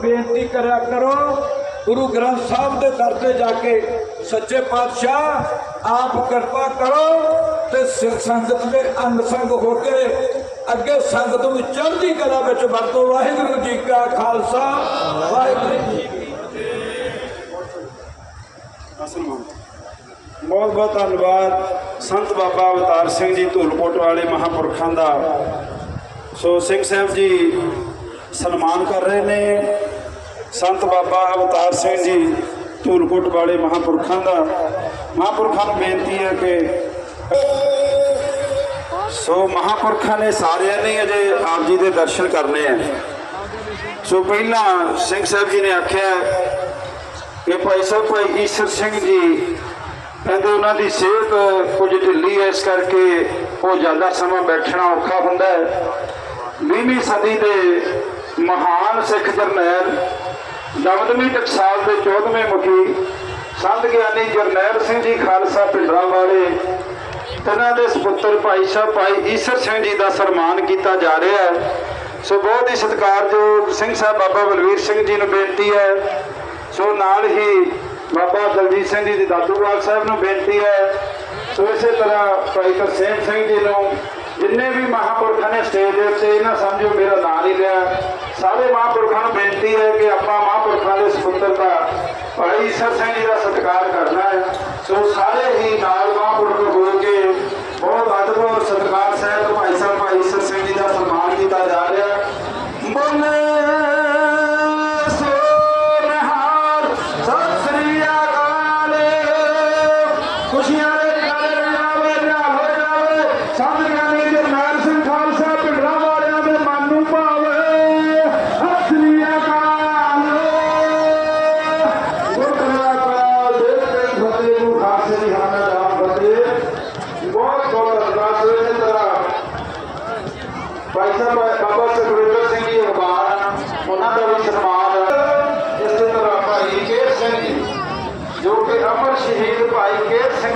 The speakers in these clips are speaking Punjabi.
ਬੇਨਤੀ ਕਰਿਆ ਕਰੋ, ਗੁਰੂ ਗ੍ਰੰਥ ਸਾਹਿਬ ਦੇ ਦਰ ਤੇ ਜਾ ਕੇ ਸੱਚੇ ਪਾਤਸ਼ਾਹ ਆਪ ਕਿਰਪਾ ਕਰੋ ਤੇ ਸਿੱਖ ਸੰਗਤ ਦੇ ਅੰਗ ਸੰਗ ਹੋ ਕੇ ਅੱਗੇ ਸੰਗਤ ਨੂੰ ਚੜ੍ਹਦੀ ਕਲਾ ਵਿੱਚ ਵਰਤੋ। ਵਾਹਿਗੁਰੂ ਜੀ ਕਾ ਖਾਲਸਾ, ਵਾਹਿਗੁਰੂ ਜੀ ਕੀ ਬਹੁਤ ਬਹੁਤ ਧੰਨਵਾਦ ਸੰਤ ਬਾਬਾ ਅਵਤਾਰ ਸਿੰਘ ਜੀ ਧੂਲਕੋਟ ਵਾਲੇ ਮਹਾਪੁਰਖਾਂ ਦਾ। ਸੋ ਸਿੰਘ ਸਾਹਿਬ ਜੀ ਸਨਮਾਨ ਕਰ ਰਹੇ ਨੇ। ਸੰਤ ਬਾਬਾ ਅਵਤਾਰ ਸਿੰਘ ਜੀ ਧੂਲਕੋਟ ਵਾਲੇ ਮਹਾਪੁਰਖਾਂ ਦਾ। ਮਹਾਪੁਰਖਾਂ ਨੂੰ ਬੇਨਤੀ ਹੈ ਕਿ ਸੋ ਮਹਾਪੁਰਖਾਂ ਨੇ ਸਾਰਿਆਂ ਨੇ ਅਜੇ ਆਪ ਜੀ ਦੇ ਦਰਸ਼ਨ ਕਰਨੇ ਆ। ਸੋ ਪਹਿਲਾਂ ਸਿੰਘ ਸਾਹਿਬ ਜੀ ਨੇ ਆਖਿਆ ਕਿ ਭਾਈ ਸਾਹਿਬ, ਭਾਈ ਈਸ਼ਰ ਸਿੰਘ ਜੀ ਕਹਿੰਦੇ ਉਹਨਾਂ ਦੀ ਸਿਹਤ ਕੁਝ ਢਿੱਲੀ ਹੈ, ਇਸ ਕਰਕੇ ਉਹ ਜ਼ਿਆਦਾ ਸਮਾਂ ਬੈਠਣਾ ਔਖਾ ਹੁੰਦਾ ਹੈ। 20ਵੀਂ ਸਦੀ ਦੇ ਮਹਾਨ ਸਿੱਖ ਜਰਨੈਲ ਦਮਦਮੀ ਟਕਸਾਲ ਦੇ 14ਵੇਂ ਮੁਖੀ, ਸੰਤ ਗਿਆਨੀ ਜਰਨੈਲ ਸਿੰਘ ਜੀ ਖਾਲਸਾ ਪਿੰਡਰਾਂ ਵਾਲੇ ਇਹਨਾਂ ਦੇ ਸੁਪੁੱਤਰ ਭਾਈ ਸਾਹਿਬ, ਭਾਈ ਈਸ਼ਰ ਸਿੰਘ ਜੀ ਦਾ ਸਨਮਾਨ ਕੀਤਾ ਜਾ ਰਿਹਾ ਹੈ। ਸੋ ਬਹੁਤ ਹੀ ਸਤਿਕਾਰਯੋਗ ਸਿੰਘ ਸਾਹਿਬ ਬਾਬਾ ਬਲਵੀਰ ਸਿੰਘ ਜੀ ਨੂੰ ਬੇਨਤੀ ਹੈ। ਸੋ ਨਾਲ ਹੀ ਬਾਬਾ ਦਲਜੀਤ ਸਿੰਘ ਜੀ ਦੀ ਦਾਦੂਵਾਲ ਸਾਹਿਬ ਨੂੰ ਬੇਨਤੀ ਹੈ। ਸੋ ਇਸੇ ਤਰ੍ਹਾਂ ਭਾਈ ਤਰਸੇਮ ਸਿੰਘ ਜੀ ਨੂੰ ਜਿੰਨੇ ਵੀ ਮਹਾਪੁਰਖਾਂ ਨੇ ਸਟੇਜ ਦੇ ਉੱਤੇ, ਇਹਨਾਂ ਸਮਝੋ ਮੇਰਾ ਨਾਂ ਨਹੀਂ ਲਿਆ। ਸਾਰੇ ਮਹਾਪੁਰਖਾਂ ਨੂੰ ਬੇਨਤੀ ਹੈ ਕਿ ਆਪਾਂ ਮਹਾਪੁਰਖਾਂ ਦੇ ਸੁਪੁੱਤਰ ਦਾ ਭਾਈ ਈਸ਼ਰ ਸਿੰਘ ਜੀ ਦਾ ਸਤਿਕਾਰ ਕਰਨਾ ਹੈ। ਸੋ ਸਾਰੇ ਹੀ ਨਾਲ ਮਹਾਪੁਰਖ ਹੋ ਕੇ ਬਹੁਤ ਅਦਭੁਤ ਸਤਿਕਾਰ ਸਾਹਿਬ ਭਾਈ ਸਾਹਿਬ, ਭਾਈ ਈਸ਼ਰ ਸਿੰਘ ਜੀ ਦਾ ਸਨਮਾਨ ਕੀਤਾ ਜਾ ਰਿਹਾ ਹੈ। ਬੋਲੇ ਸਤਿ ਸ੍ਰੀ ਅਕਾਲ। ਖੁਸ਼ੀਆਂ ਦੇ ਕਾਲੇ ਜਾਵੇ ਨਾ ਹੋ ਜਾਵੇ ਸੰਤ ਗਿਆਨੀ ਜਰਨੈਲ ਸਿੰਘ ਖਾਲਸਾ ਪਿੰਡਰਾ ਵਾਲਿਆਂ ਦੇ ਮਨ ਨੂੰ ਭਾਵੇ ਸਤਿ ਸ੍ਰੀ ਅਕਾਲ ਗੁਰਦੁਆਰਾ ਕਾਲ ਦੇ ਤੇ ਫਤਿਹ ਨੂੰ ਖਾਸੇ ਦੀ ਹਾਨਾ ਨਾਮ ਫਤਿਹ ਬਹੁਤ ਬਹੁਤ ਅਰਦਾਸ ਹੋਏ ਇਸ ਤਰ੍ਹਾਂ ਭਾਈ ਸਾਹਿਬ ਬਾਬਾ ਸੁਖਵਿੰਦਰ ਸਿੰਘ ਜੀ ਅਖਬਾਰ ਉਹਨਾਂ ਦਾ ਵੀ ਸਨਮਾਨ ਇਸੇ ਤਰ੍ਹਾਂ ਭਾਈ ਕੇਰ ਸਿੰਘ ਜੀ ਜੋ ਕਿ ਅਮਰ ਸ਼ਹੀਦ ਭਾਈ ਕੇਰ ਸਿੰਘ ਜੀ ਜਿਨ੍ਹਾਂ ਨੇ ਇਧਰ ਧਰਤੀ ਨੂੰ ਸੋਧਾ ਲਾਇਆ ਸੋ ਉਹਨਾਂ ਦੇ ਸੋਹਾਰ ਸਤਿ ਸ੍ਰੀ ਅਕਾਲ ਜੋ ਇਸੇ ਤਰ੍ਹਾਂ ਭਾਈ ਦਲੀਪ ਸਿੰਘ ਜੀ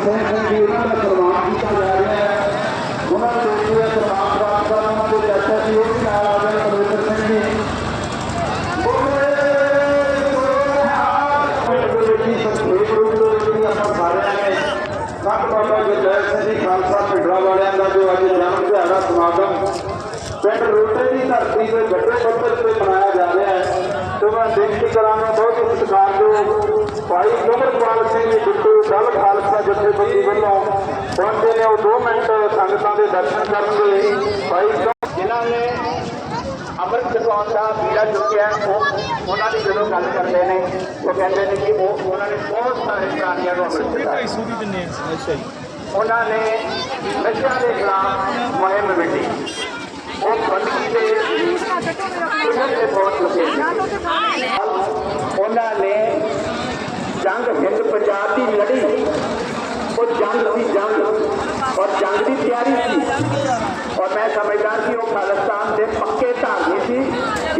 ਪਿੰਡ ਰੋਟੇ ਦੀ ਧਰਤੀ ਤੇ ਵੱਡੇ ਪੱਧਰ ਤੇ ਮਨਾਇਆ ਜਾ ਰਿਹਾ ਹੈ ਤੇ ਮੈਂ ਬੇਨਤੀ ਕਰਾਂਗਾ ਬਹੁਤ ਹੀ ਸਤਿਕਾਰਯੋਗ ਭਾਈ ਗੁਰਪਾਲ ਸਿੰਘ ਜੀ ਬਿੱਟੂ ਦਲ ਖਾਲਸਾ ਜਥੇਬੰਦੀ ਵੱਲੋਂ ਪਹੁੰਚੇ ਨੇ ਉਹ 2 ਮਿੰਟ ਸੰਗਤਾਂ ਦੇ ਦਰਸ਼ਨ ਕਰਨਗੇ। ਭਾਈ ਜਿਨ੍ਹਾਂ ਨੇ ਅੰਮ੍ਰਿਤ ਛਕਾਉਣ ਦਾ ਵੀਰਾ ਚੁੱਕਿਆ ਉਹ ਉਹਨਾਂ ਦੀ ਜਦੋਂ ਗੱਲ ਕਰਦੇ ਨੇ ਉਹ ਕਹਿੰਦੇ ਨੇ ਕਿ ਉਹ ਉਹਨਾਂ ਨੇ ਬਹੁਤ ਸਾਰੇ ਪ੍ਰਾਣੀਆਂ ਨੂੰ ਅੰਮ੍ਰਿਤ ਛਕਾਇਆ। ਉਹਨਾਂ ਨੇ ਨਸ਼ਿਆਂ ਦੇ ਖਿਲਾਫ ਮੁਹਿੰਮ ਵਿੱਢੀ। ਉਹ ਬੰਦਗੀ ਦੇ ਕਿਸਮ ਦੇ ਬਹੁਤ ਲੱਗੇ। ਉਹਨਾਂ ਨੇ ਜੰਗ ਹਿੰਦ ਪੰਜਾਬ ਦੀ ਲੜੀ ਉਹ ਜੰਗ ਸੀ ਜੰਗ ਔਰ ਜੰਗ ਦੀ ਤਿਆਰੀ ਸੀ ਔਰ ਮੈਂ ਸਮਝਦਾ